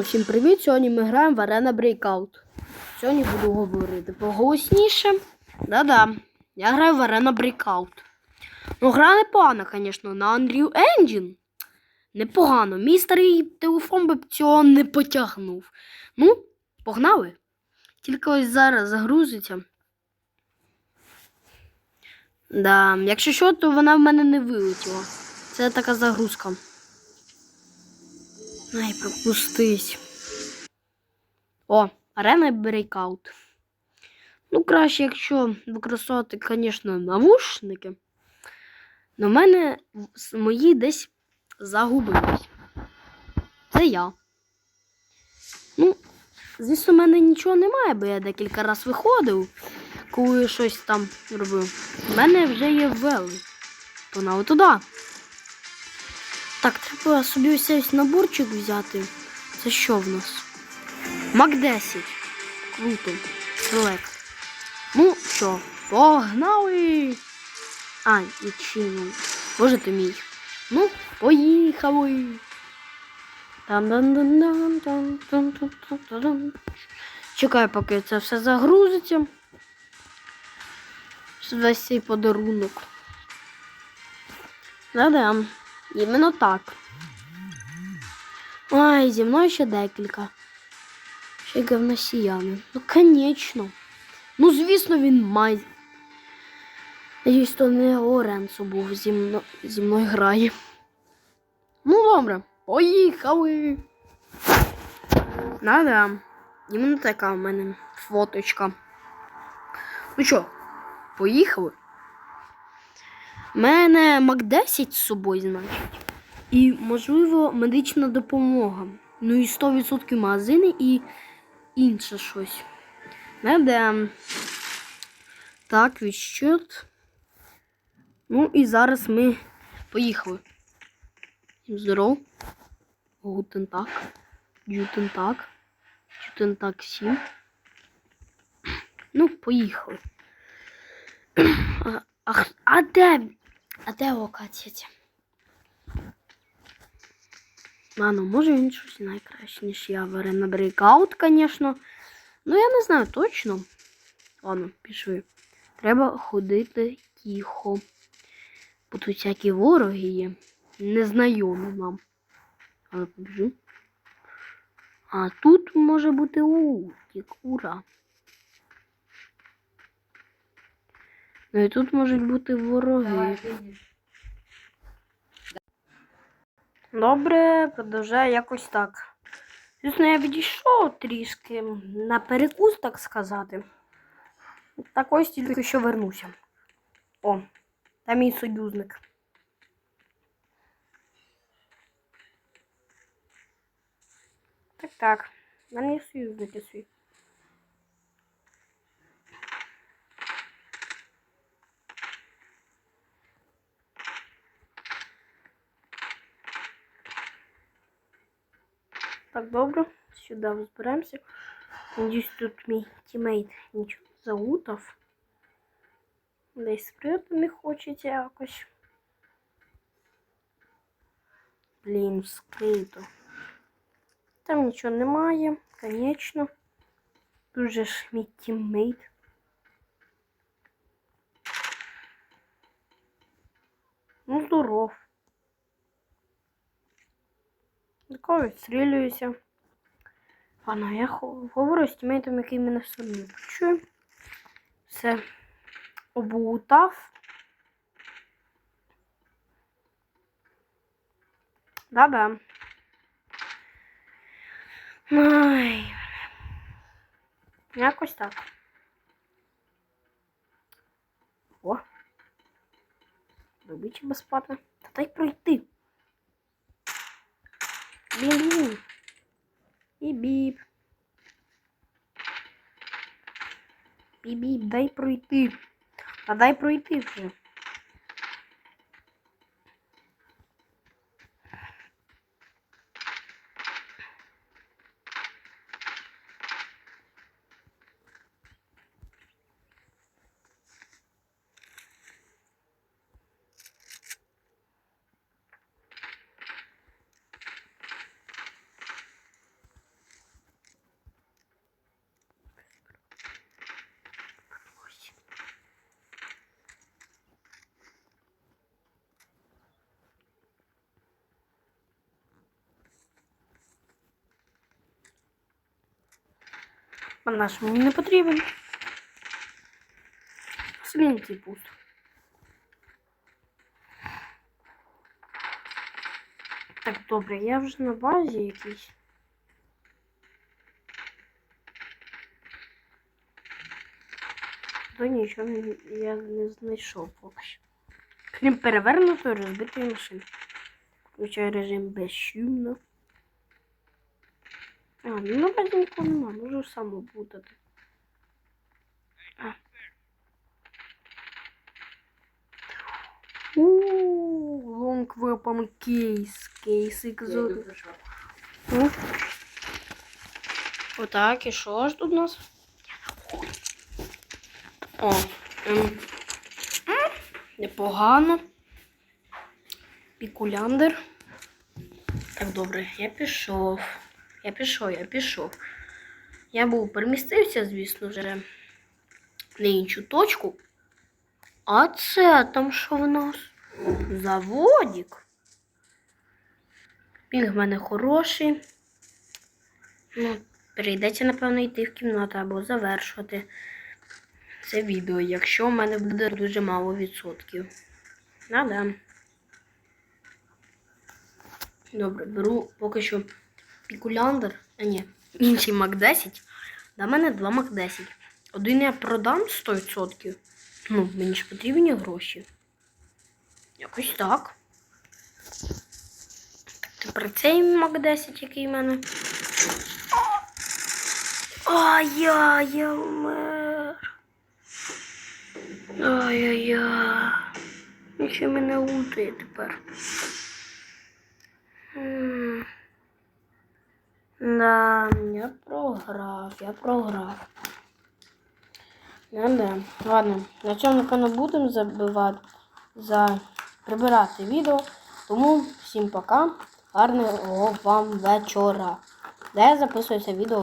Всім привіт! Сьогодні ми граємо в Arena Breakout. Сьогодні буду говорити поголосніше. Да-да, я граю в Arena Breakout. Ну, гра непогана, звісно, на Unreal Engine. Непогано. Мій старий телефон би цього не потягнув. Ну, погнали. Тільки ось зараз загрузиться. Да, якщо що, то вона в мене не вилетіла. Це така загрузка. Ай, пропустись. О, арена Breakout. Ну, краще, якщо використовувати, звісно, навушники. Но мене мої десь загубились. Це я. Ну, звісно, в мене нічого немає, бо я декілька разів виходив, коли щось там робив. У мене вже є вели. Погнали туди. Так, треба собі ось цей наборчик взяти. Це що в нас? Мак 10. Круто. Селект. Ну що, погнали! А, і. Боже ти мій. Ну, поїхали. Чекаю, поки це все загрузиться. Весь цей подарунок. Да-да. Іменно так. Ай, зі мною ще декілька. Ще й говносіяни. Ну, конечно. Ну, звісно, він має. Надіюсь, то не Лоренцо був зі, мно... зі мною грає. Ну, добре, поїхали. Да-да. Іменно така в мене фоточка. Ну що, поїхали? У мене Мак 10 з собою, значить. І, можливо, медична допомога. Ну і 100% магазини і інше щось. Не Так, відщит. Ну і зараз ми поїхали. Здоров. Гутен так. Джутен так. Джутен так всім. Ну, поїхали. А, а, а де? А де локація ця? Ладно, може він щось найкраще, ніж я в Arena Breakout, звісно. Ну, я не знаю точно. Ладно, пішли. Треба ходити тихо. Бо тут всякі вороги є. Незнайомі нам. Але побіжу. А тут може бути лутик. Ура. Ну і тут можуть бути вороги. Добре, продовжаю якось так. Звісно, я відійшов трішки на перекус, так сказати. Так ось тільки що вернуся. О, там мій союзник. Так, так. У мене є союзники Так, добре. Сюди зберемося. Надіюсь, тут мій тімейт нічого не залутав. Десь скрити не хочеться якось. Блін, скрито. Там нічого немає, конечно. Дуже ж мій тіммейт. Ну, здоров. Такого відстрілююся. Ладно, я говорю з тімейтом, який мене все не почує. Все облутав. Да-да. Ой. Якось так. О. Добичі безплатно. Та дай пройти. Блін. І біп. Біп-біп, дай пройти. А дай пройти вже. Бандаж мені не потрібен. Слінці пусто. Так, добре, я вже на базі якійсь. То нічого я не знайшов поки. Крім перевернутої розбитої машини. Включаю режим безшумно. А, ну базі нікого нема, можу сам обутати. Ууу, long weapon case. Кейс екзотик. Ну. Отак, і що ж тут у нас? О, ем. Непогано. Пікуляндер. Так, добре, я пішов. Я пішов, я пішов. Я був перемістився, звісно, вже на іншу точку. А це там що в нас? Заводик. Пінг в мене хороший. Ну, прийдеться, напевно, йти в кімнату або завершувати це відео, якщо в мене буде дуже мало відсотків. Надам. Добре, беру поки що пікуляндер, а ні, інший Мак 10. До мене два Мак 10. Один я продам 100%. Ну, мені ж потрібні гроші. Якось так. Тепер цей Мак 10, який в мене. Ай-яй, я вмер. Ай-яй-яй. Нічого мене лутає тепер. Да, я програв, я програв. Ну да. Ладно, на цьому канал будемо забивати за прибирати відео. Тому всім пока. Гарного вам вечора. Де записується відео.